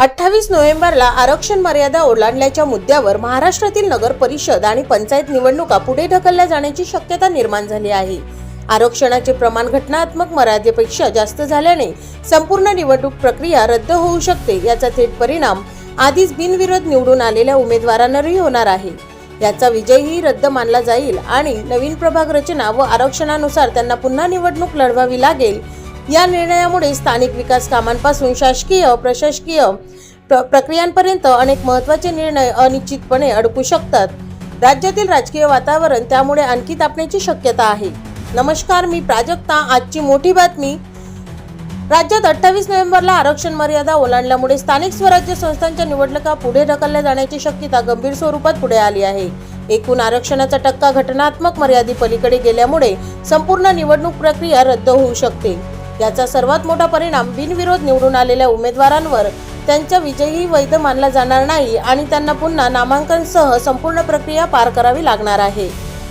अठ्ठावीस नोव्हेंबरला आरक्षण मर्यादा ओलांडल्याच्या मुद्द्यावर महाराष्ट्रातील नगर परिषद आणि पंचायत निवडणुका पुढे ढकलल्या जाण्याची शक्यता निर्माण झाली आहे. आरक्षणाचे प्रमाण घटनात्मक मर्यादेपेक्षा जास्त झाल्याने संपूर्ण निवडणूक प्रक्रिया रद्द होऊ शकते याचा थेट परिणाम आधीच बिनविरोध निवडून आलेल्या उमेदवारांवरही होणार आहे. याचा विजयही रद्द मानला जाईल आणि नवीन प्रभाग रचना व आरक्षणानुसार त्यांना पुन्हा निवडणूक लढवावी लागेल या निर्णयामुळे स्थानिक विकास कामांपासून शासकीय प्रशासकीय प्र- प्रक्रियांपर्यंत अनेक महत्त्वाचे निर्णय अनिश्चितपणे अडकू शकतात. राज्यातील राजकीय वातावरण त्यामुळे आणखी तापण्याची शक्यता आहे. नमस्कार मी प्राजक्ता. आजची मोठी बातमी. राज्यात अठ्ठावीस नोव्हेंबरला आरक्षण मर्यादा ओलांडल्यामुळे स्थानिक स्वराज्य संस्थांच्या निवडणुका पुढे ढकलल्या जाण्याची शक्यता गंभीर स्वरूपात पुढे आली आहे. एकूण आरक्षणाचा टक्का घटनात्मक मर्यादेपलीकडे गेल्यामुळे संपूर्ण निवडणूक प्रक्रिया रद्द होऊ शकते. याचा सर्वात मोठा परिणाम बिनविरोध निवडून आलेल्या उमेदवारांवर. त्यांचा विजयही वैध मानला जाणार नाही आणि त्यांना पुन्हा नामांकनसह संपूर्ण प्रक्रिया पार करावी लागणार आहे.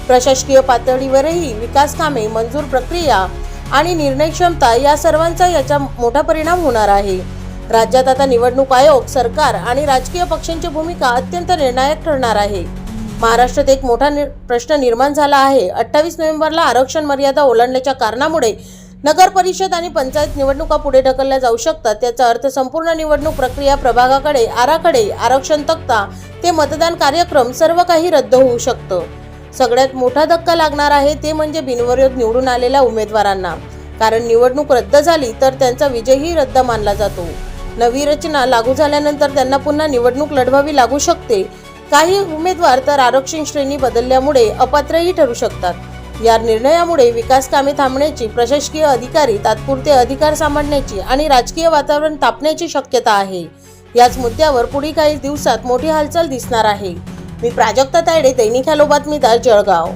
प्रशासकीय पातळीवरही विकास कामे मंजूर प्रक्रिया आणि निर्णय क्षमता या सर्वांचा याचा मोठा परिणाम होणार आहे. राज्यात आता निवडणूक आयोग सरकार आणि राजकीय पक्षांची भूमिका अत्यंत निर्णायक ठरणार आहे. महाराष्ट्रात एक मोठा निर- प्रश्न निर्माण झाला आहे. अठ्ठावीस नोव्हेंबरला आरक्षण मर्यादा ओलांडल्याच्या कारणामुळे नगर परिषद आणि पंचायत निवडणुका पुढे ढकलल्या जाऊ शकतात. त्याचा अर्थ संपूर्ण निवडणूक प्रक्रिया प्रभागाकडे आराखडे आरक्षण तक्ता ते मतदान कार्यक्रम सर्व काही रद्द होऊ शकतं. सगळ्यात मोठा धक्का लागणार आहे ते म्हणजे बिनविरोध निवडून आलेल्या उमेदवारांना. कारण निवडणूक रद्द झाली तर त्यांचा विजयही रद्द मानला जातो. नवी रचना लागू झाल्यानंतर त्यांना पुन्हा निवडणूक लढवावी लागू शकते. काही उमेदवार तर आरक्षण श्रेणी बदलल्यामुळे अपात्रही ठरू शकतात. या निर्णयामुळे विकास कामे थांबण्याची प्रशासकीय अधिकारी तात्पुरते अधिकार सांभाळण्याची आणि राजकीय वातावरण तापण्याची शक्यता आहे. याच मुद्द्यावर पुढील काही दिवसात मोठी हालचाल दिसणार आहे. मी प्राजक्ता तायडे दैनिक हॅलो बातमीदार जळगाव.